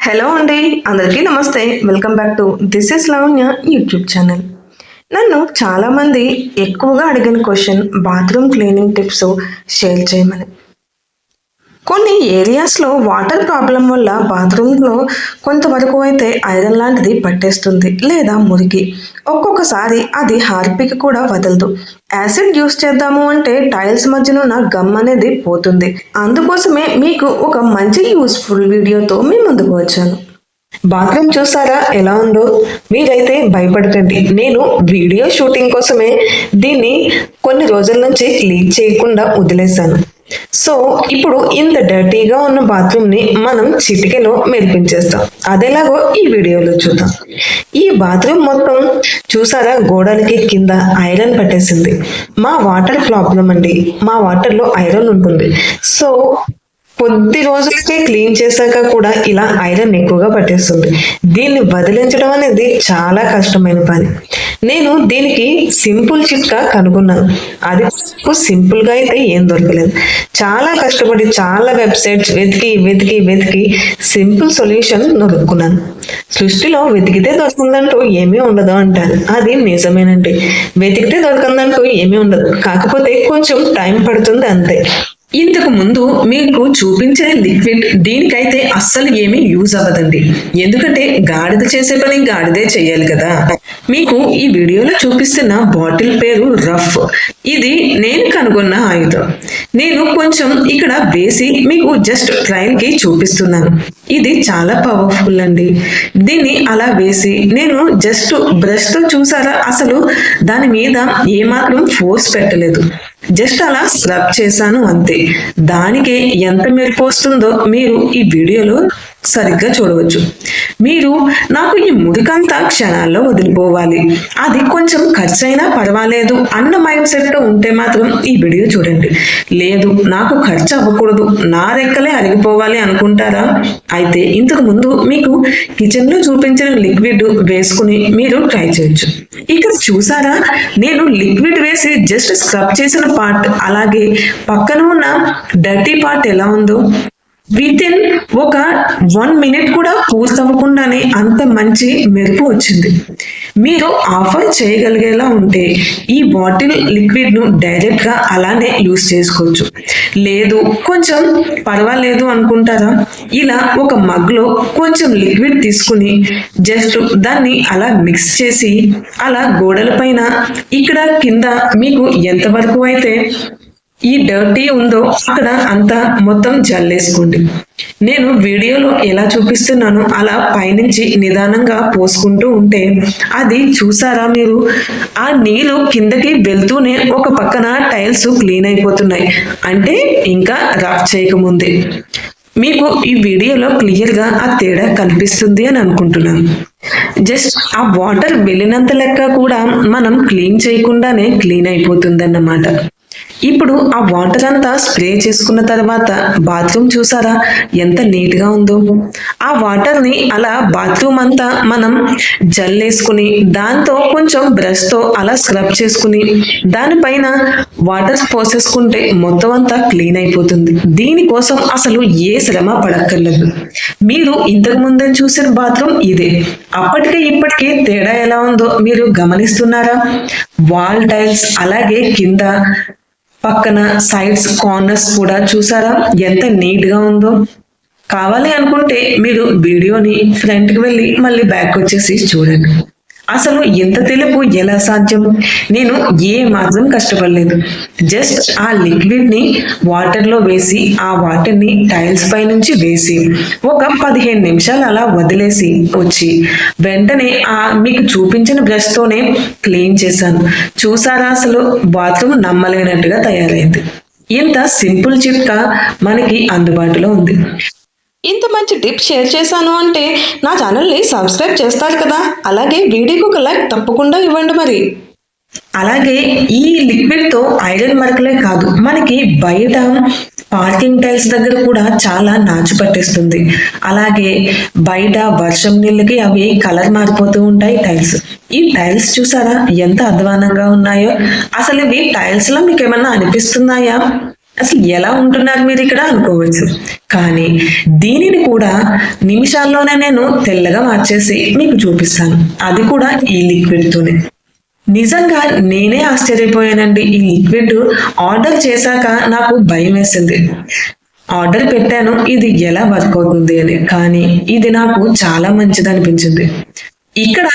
Hello అండి అందరికీ నమస్తే. Welcome back to this is Lavanya YouTube channel నన్ను చాలామంది ఎక్కువగా అడిగిన question bathroom cleaning tips share చేయమని. కొన్ని ఏరియాస్లో వాటర్ ప్రాబ్లం వల్ల బాత్రూంలో కొంతవరకు అయితే ఐరన్ లాంటిది పట్టేస్తుంది లేదా మురికి. ఒక్కొక్కసారి అది హార్పిక్ కూడా వదలదు. యాసిడ్ యూస్ చేద్దాము అంటే టైల్స్ మధ్యనున్న గమ్ అనేది పోతుంది. అందుకోసమే మీకు ఒక మంచి యూస్ఫుల్ వీడియోతో మీ ముందుకు వచ్చాను. బాత్రూమ్ చూసారా ఎలా ఉందో? మీరైతే భయపడకండి. నేను వీడియో షూటింగ్ కోసమే దీన్ని కొన్ని రోజుల నుంచి లీక్ చేయకుండా వదిలేశాను. సో ఇప్పుడు ఇంత డర్టీగా ఉన్న బాత్రూమ్ని మనం చిటికెలో మెరిపించేస్తాం. అదేలాగో ఈ వీడియోలో చూద్దాం. ఈ బాత్రూమ్ మొత్తం చూసారా? గోడలకి కింద ఐరన్ పట్టేసింది. మా వాటర్ ప్రాబ్లం అండి. మా వాటర్లో ఐరన్ ఉంటుంది. సో కొద్ది రోజులకే క్లీన్ చేశాక కూడా ఇలా ఐరన్ ఎక్కువగా పట్టేస్తుంది. దీన్ని వదిలించడం అనేది చాలా కష్టమైన పని. నేను దీనికి సింపుల్ చిట్కా కనుగొన్నాను. అది సింపుల్గా అయితే ఏం దొరకలేదు. చాలా కష్టపడి చాలా వెబ్సైట్స్ వెతికి వెతికి వెతికి సింపుల్ సొల్యూషన్ దొరుకున్నాను సృష్టిలో వెతికితే దొరుకుతుందంటూ ఏమీ ఉండదు అంటారు. అది నిజమేనండి. వెతికితే దొరకందంటూ ఏమీ ఉండదు. కాకపోతే కొంచెం టైం పడుతుంది అంతే. ఇంతకు ముందు మీకు చూపించే లిక్విడ్ దీనికైతే అస్సలు ఏమీ యూజ్ అవ్వదండి. ఎందుకంటే గాడిద చేసే పని గాడిదే చేయాలి కదా. మీకు ఈ వీడియోలో చూపిస్తున్న బాటిల్ పేరు రఫ్. ఇది నేను కనుగొన్న ఆయుధం. నేను కొంచెం ఇక్కడ వేసి మీకు జస్ట్ ట్రయల్కి చూపిస్తున్నాను. ఇది చాలా పవర్ఫుల్ అండి. దీన్ని అలా వేసి నేను జస్ట్ బ్రష్తో చూసారా? అసలు దాని మీద ఏమాత్రం ఫోర్స్ పెట్టలేదు. జస్ట్ అలా స్క్రబ్ చేశాను అంతే. దానికే ఎంత మెరుపు వస్తుందో మీరు ఈ వీడియోలో సరిగ్గా చూడవచ్చు. మీరు నాకు ఈ మురికంతా క్షణాల్లో వదిలిపోవాలి. అది కొంచెం ఖర్చు అయినా పర్వాలేదు అన్న మైండ్ సెట్తో ఉంటే మాత్రం ఈ వీడియో చూడండి. లేదు నాకు ఖర్చు అవ్వకూడదు. నా రెక్కలే అరిగిపోవాలి అనుకుంటారా? అయితే ఇంతకు ముందు మీకు కిచెన్లో చూపించిన లిక్విడ్ వేసుకుని మీరు ట్రై చేయొచ్చు. ఇక్కడ చూసారా? నేను లిక్విడ్ వేసి జస్ట్ స్క్రబ్ చేసిన పార్ట్ అలాగే పక్కన ఉన్న డర్టీ పార్ట్ ఎలా ఉందో విత్ ఇన్ ఒక వన్ మినిట్ కూడా పూర్తవ్వకుండానే అంత మంచి మెరుపు వచ్చింది. మీరు ఆఫర్ చేయగలిగేలా ఉంటే ఈ బాటిల్ లిక్విడ్ను డైరెక్ట్గా అలానే యూస్ చేసుకోవచ్చు. లేదు కొంచెం పర్వాలేదు అనుకుంటారా? ఇలా ఒక మగ్లో కొంచెం లిక్విడ్ తీసుకుని జస్ట్ దాన్ని అలా మిక్స్ చేసి అలా గోడల పైన ఇక్కడ కింద మీకు ఎంతవరకు అయితే ఈ డర్టీ ఉందో అక్కడ అంతా మొత్తం జల్లేసుకోండి. నేను వీడియోలో ఎలా చూపిస్తున్నానో అలా పైనుంచి నిదానంగా పోసుకుంటూ ఉంటే అది చూసారా మీరు? ఆ నీళ్ళు కిందకి వెళ్తూనే ఒక పక్కన టైల్స్ క్లీన్ అయిపోతున్నాయి. అంటే ఇంకా రఫ్ చేయకముందే. మీకు ఈ వీడియోలో క్లియర్గా ఆ తేడా కనిపిస్తుంది అని అనుకుంటున్నాను. జస్ట్ ఆ వాటర్ వెళ్ళినంత లెక్క కూడా మనం క్లీన్ చేయకుండానే క్లీన్ అయిపోతుందన్నమాట. ఇప్పుడు ఆ వాటర్ అంతా స్ప్రే చేసుకున్న తర్వాత బాత్రూమ్ చూసారా? ఎంత నీట్గా ఉందో. ఆ వాటర్ని అలా బాత్రూమ్ అంతా మనం జల్లేసుకుని దాంతో కొంచెం బ్రష్తో అలా స్క్రబ్ చేసుకుని దానిపైన వాటర్ పోసేసుకుంటే మొత్తం అంతా క్లీన్ అయిపోతుంది. దీనికోసం అసలు ఏ శ్రమ పడక్కర్లేదు. మీరు ఇంతకు ముందే చూసిన బాత్రూమ్ ఇదే. అప్పటికే ఇప్పటికే తేడా ఎలా ఉందో మీరు గమనిస్తున్నారా? వాల్ టైల్స్ అలాగే కింద పక్కన సైడ్స్ కార్నర్స్ కూడా చూసారా? ఎంత నీట్గా ఉందో. కావాలి అనుకుంటే మీరు వీడియోని ఫ్రంట్కి వెళ్ళి మళ్ళీ బ్యాక్ వచ్చేసి చూడండి. అసలు ఇంత తెలుపు ఎలా సాధ్యం? నేను ఏ మాత్రం కష్టపడలేదు. జస్ట్ ఆ లిక్విడ్ని వాటర్లో వేసి ఆ వాటర్ని టైల్స్ పై నుంచి వేసి ఒక పదిహేను నిమిషాలు అలా వదిలేసి వచ్చి వెంటనే ఆ మీకు చూపించిన బ్రష్ తోనే క్లీన్ చేశాను. చూసారా అసలు? బాత్రూమ్ నమ్మలేనట్టుగా తయారైంది. ఇంత సింపుల్ చిట్కా మనకి అందుబాటులో ఉంది. ఇంత మంచి టిప్ షేర్ చేశాను అంటే నా ఛానల్ని సబ్స్క్రైబ్ చేస్తారు కదా. అలాగే వీడియోకి ఒక లైక్ తప్పకుండా ఇవ్వండి మరి. అలాగే ఈ లిక్విడ్తో ఐరన్ మరకలే కాదు మనకి బయట పార్కింగ్ టైల్స్ దగ్గర కూడా చాలా నాచు పట్టేస్తుంది. అలాగే బయట వర్షం నీళ్ళకి అవి కలర్ మారిపోతూ ఉంటాయి టైల్స్. ఈ టైల్స్ చూసారా ఎంత అధ్వానంగా ఉన్నాయో? అసలు ఇవి టైల్స్లో మీకు ఏమన్నా అనిపిస్తున్నాయా? అసలు ఎలా ఉంటున్నారు మీరు ఇక్కడ అనుకోవచ్చు. కానీ దీనిని కూడా నిమిషాల్లోనే నేను తెల్లగా మార్చేసి మీకు చూపిస్తాను. అది కూడా ఈ లిక్విడ్తోనే నిజంగా నేనే ఆశ్చర్యపోయానండి. ఈ లిక్విడ్ ఆర్డర్ చేశాక నాకు భయం వేసింది. ఆర్డర్ పెట్టాను ఇది ఎలా వర్క్ అవుతుంది అని. కానీ ఇది నాకు చాలా మంచిది అనిపించింది ఇక్కడ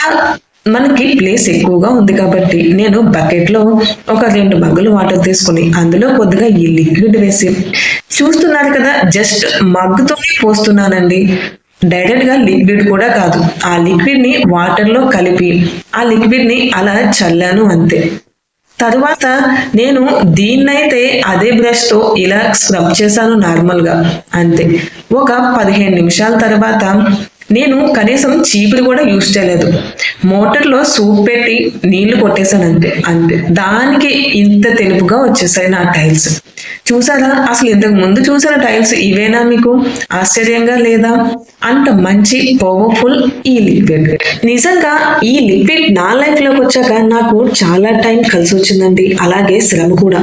మనకి ప్లేస్ ఎక్కువగా ఉంది కాబట్టి నేను బకెట్లో ఒక రెండు మగ్గులు వాటర్ తీసుకుని అందులో కొద్దిగా ఈ లిక్విడ్ వేసి చూస్తున్నారు కదా జస్ట్ మగ్గుతోనే పోస్తున్నానండి. డైరెక్ట్గా లిక్విడ్ కూడా కాదు. ఆ లిక్విడ్ని వాటర్లో కలిపి ఆ లిక్విడ్ని అలా చల్లాను అంతే. తరువాత నేను దీన్నైతే అదే బ్రష్తో ఇలా స్క్రబ్ చేశాను నార్మల్గా అంతే. ఒక పదిహేను నిమిషాల తర్వాత నేను కనీసం చీపురు కూడా యూజ్ చేయలేదు. మోటార్లో సూప్ పెట్టి నీళ్ళు కొట్టేశాను అంతే అంతే. దానికి ఇంత తెలుపుగా వచ్చేసాయి నా టైల్స్. చూసారా? అసలు ఇంతకు ముందు చూసిన టైల్స్ ఇవేనా మీకు? ఆశ్చర్యంగా లేదా? అంత మంచి పవర్ఫుల్ ఈ లిక్విడ్ నిజంగా ఈ లిక్విడ్ నా లైఫ్లోకి వచ్చాక నాకు చాలా టైం కలిసి వచ్చిందండి. అలాగే శ్రమ కూడా.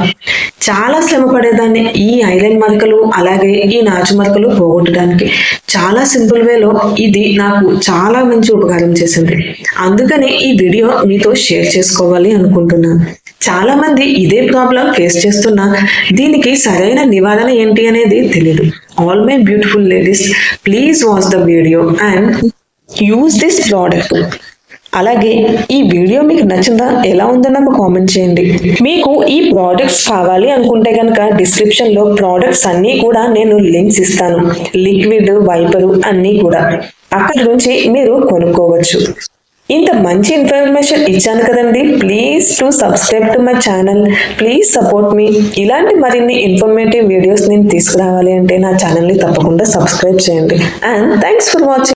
చాలా శ్రమ పడేదాన్ని. ఈ ఐరన్ మరకలు అలాగే ఈ నాచు మరకలు పోగొట్టడానికి. చాలా సింపుల్ వేలో ఇది నాకు చాలా మంచి ఉపకారం చేసింది. అందుకని ఈ వీడియో మీతో షేర్ చేసుకోవాలి అనుకుంటున్నాను. చాలా మంది ఇదే ప్రాబ్లం ఫేస్ చేస్తున్నా. దీనికి సరైన నివారణ ఏంటి అనేది తెలియదు all my beautiful ladies please watch the video and use this product అలాగే ఈ వీడియో మీకు నచ్చిందా? ఎలా ఉందో నాకు కామెంట్ చేయండి. మీకు ఈ ప్రోడక్ట్స్ కావాలి అనుకుంటే కనుక డిస్క్రిప్షన్లో ప్రోడక్ట్స్ అన్నీ కూడా నేను లింక్స్ ఇస్తాను. లిక్విడ్ వైపరు అన్నీ కూడా. అక్కడ నుంచి మీరు కొనుక్కోవచ్చు. ఇంత మంచి ఇన్ఫర్మేషన్ ఇచ్చాను కదండి. Please to subscribe to my channel please support మీ ఇలాంటి మరిన్ని ఇన్ఫర్మేటివ్ వీడియోస్ నేను తీసుకురావాలి అంటే నా ఛానల్ని తప్పకుండా సబ్స్క్రైబ్ చేయండి. And thanks for watching